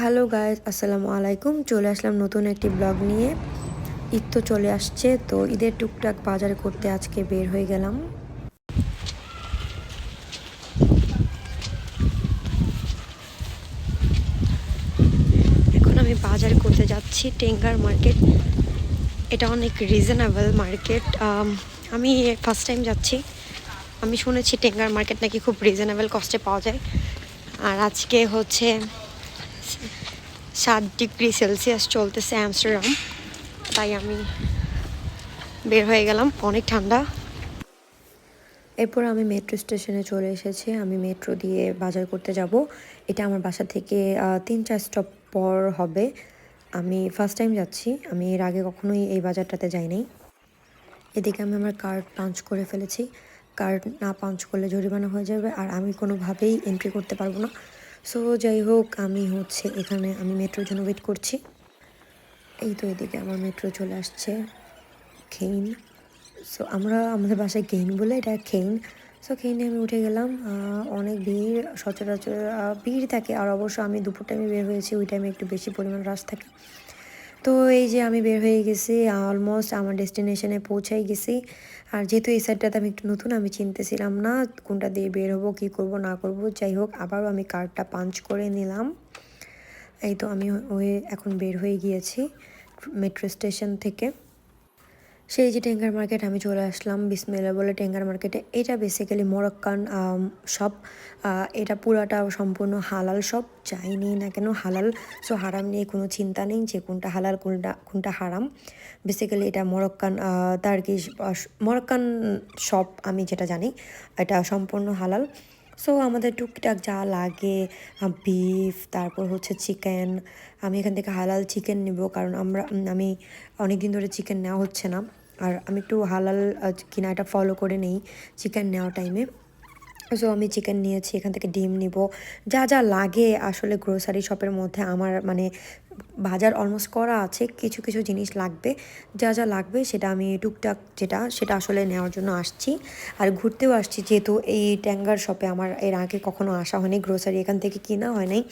Hello guys আসসালামু আলাইকুম চলে আসলাম নতুন একটি ব্লগ নিয়ে। ঈদ তো চলে আসছে, তো ঈদের টুকটাক বাজার করতে আজকে বের হয়ে গেলাম। এখন আমি বাজার করতে যাচ্ছি, টেঙ্গার মার্কেট। এটা অনেক রিজনেবল মার্কেট আমি ফার্স্ট টাইম যাচ্ছি। আমি শুনেছি টেঙ্গার মার্কেট নাকি খুব রিজনেবল কস্টে পাওয়া যায়। আর আজকে হচ্ছে সাত ডিগ্রি সেলসিয়াস চলতেছে অ্যামস্টারডাম। তাই আমি বের হয়ে গেলাম, অনেক ঠান্ডা। এরপর আমি মেট্রো স্টেশনে চলে এসেছি। আমি মেট্রো দিয়ে বাজার করতে যাব। এটা আমার বাসা থেকে তিন চার স্টপ পর হবে। আমি ফার্স্ট টাইম যাচ্ছি। আমি এর আগে কখনোই এই বাজারটাতে যাইনি। এদিকে আমি আমার কার্ড পাঞ্চ করে ফেলেছি। কার্ড না পাঞ্চ করলে জরিমানা হয়ে যাবে। আর আমি কোনোভাবেই এন্ট্রি করতে পারব না। সো যাই হোক, আমি হচ্ছে এখানে, আমি মেট্রোর জন্য ওয়েট করছি। এই তো এদিকে আমার মেট্রো চলে আসছে খেইন সো আমরা আমাদের বাসায় গেইন বলে এটা খেইন সো খেইনে আমি উঠে গেলাম অনেক ভিড়, সচরাচর ভিড় থাকে। আর অবশ্য আমি দুপুর টাইমে বের হয়েছি, ওই টাইমে একটু বেশি পরিমাণ রাশ থাকে। তো এই যে আমি বের হয়ে গেছি অলমোস্ট আমার ডেস্টিনেশনে পৌঁছাই গেছি। আর যেহেতু এই সাইডটাতে আমি একটু নতুন, আমি চিনতেছিলাম না কোনটা দিয়ে বের হব, কী করব, না করব। যাই হোক, আবারও আমি কার্ডটা পাঞ্চ করে নিলাম। এই তো আমি ওই এখন বের হয়ে গিয়েছি মেট্রো স্টেশন থেকে। সেই যে টেঙ্গার মার্কেট, আমি চলে আসলাম বিসমেলা বলে টেঙ্গার মার্কেটে। এটা বেসিক্যালি মরক্কান শপ এটা পুরাটা সম্পূর্ণ হালাল শপ যাই না কেন হালাল। সো হারাম নিয়ে কোনো চিন্তা নেই যে কোনটা হালাল, কোনটা কোনটা হারাম। বেসিক্যালি এটা মরক্কান তার্কিশ মরক্কান শপ আমি যেটা জানি, এটা সম্পূর্ণ হালাল। সো আমাদের টুকটাক যা লাগে বিফ তারপর হচ্ছে চিকেন আমি এখান থেকে হালাল চিকেন নেব কারণ আমরা আমি অনেক দিন ধরে চিকেন নেওয়া হচ্ছে না। আর আমি একটু হালাল কিনা এটা ফলো করে নেই চিকেন নেওয়া টাইমে সো আমি চিকেন নিয়েছি, এখান থেকে ডিম নিব। যা যা লাগে আসলে গ্রোসারি শপের মধ্যে আমার মানে বাজার অলমোস্ট করা আছে, কিছু কিছু জিনিস লাগবে। যা যা লাগবে সেটা আমি টুকটাক যেটা, সেটা আসলে নেওয়ার জন্য আসছি। আর ঘুরতেও আসছি, যেহেতু এই ট্যাঙ্গার শপে আমার এর আগে কখনো আসা হয়নি গ্রোসারি এখান থেকে কেনা হয় নাই।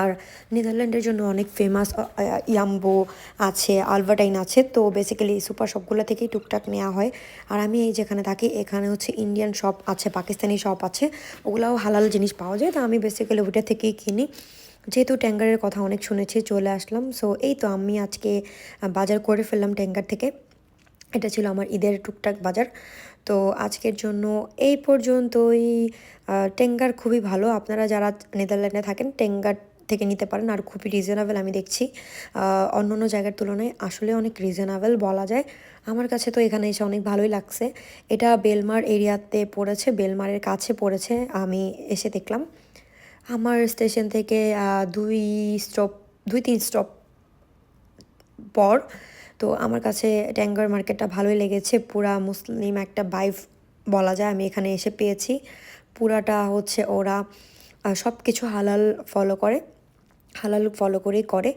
আর নেদারল্যান্ডের জন্য অনেক ফেমাস ইয়াম্বো আছে আলভাটাইন আছে তো বেসিক্যালি সুপার শপগুলো থেকেই টুকটাক নেওয়া হয়। আর আমি এই যেখানে থাকি এখানে হচ্ছে ইন্ডিয়ান শপ আছে পাকিস্তানি শপ আছে ওগুলাও হালাল জিনিস পাওয়া যায় তো আমি বেসিক্যালি ওইটা থেকেই কিনি। যেহেতু ট্যাঙ্গারের কথা অনেক শুনেছি চলে আসলাম। সো এই তো আমি আজকে বাজার করে ফেললাম ট্যাঙ্গার থেকে। এটা ছিল আমার ঈদের টুকটাক বাজার। তো আজকের জন্য এই পর্যন্তই। আহ, টেঙ্গার খুবই ভালো। আপনারা যারা নেদারল্যান্ডে থাকেন টেঙ্গার থেকে নিতে পারেন আর খুবই রিজনেবল আমি দেখছি। অন্য অন্য জায়গার তুলনায় আসলে অনেক রিজনেবল বলা যায়। আমার কাছে তো এখানে এসে অনেক ভালোই লাগছে। এটা বেলমার এরিয়াতে পড়েছে, বেলমারের কাছে পড়েছে, আমি এসে দেখলাম। আমার স্টেশন থেকে দুই স্টপ দুই তিন স্টপ পর তো আমার কাছে ট্যাঙ্গার মার্কেটটা ভালোই লেগেছে। পুরা মুসলিম একটা বাইফ বলা যায়, আমি এখানে এসে পেয়েছি। পুরাটা হচ্ছে ওরা সব কিছু হালাল ফলো করে। হালাল ফলো করেই করে।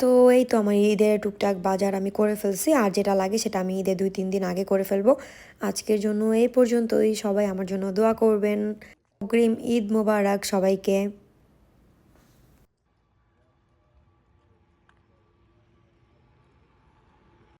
তো এই তো আমার ঈদের টুকটাক বাজার আমি করে ফেলছি, আর যেটা লাগে সেটা আমি ঈদের দুই তিন দিন আগে করে ফেলব। আজকের জন্য এই পর্যন্তই, সবাই আমার জন্য দোয়া করবেন। অগ্রিম ঈদ মোবারক সবাইকে।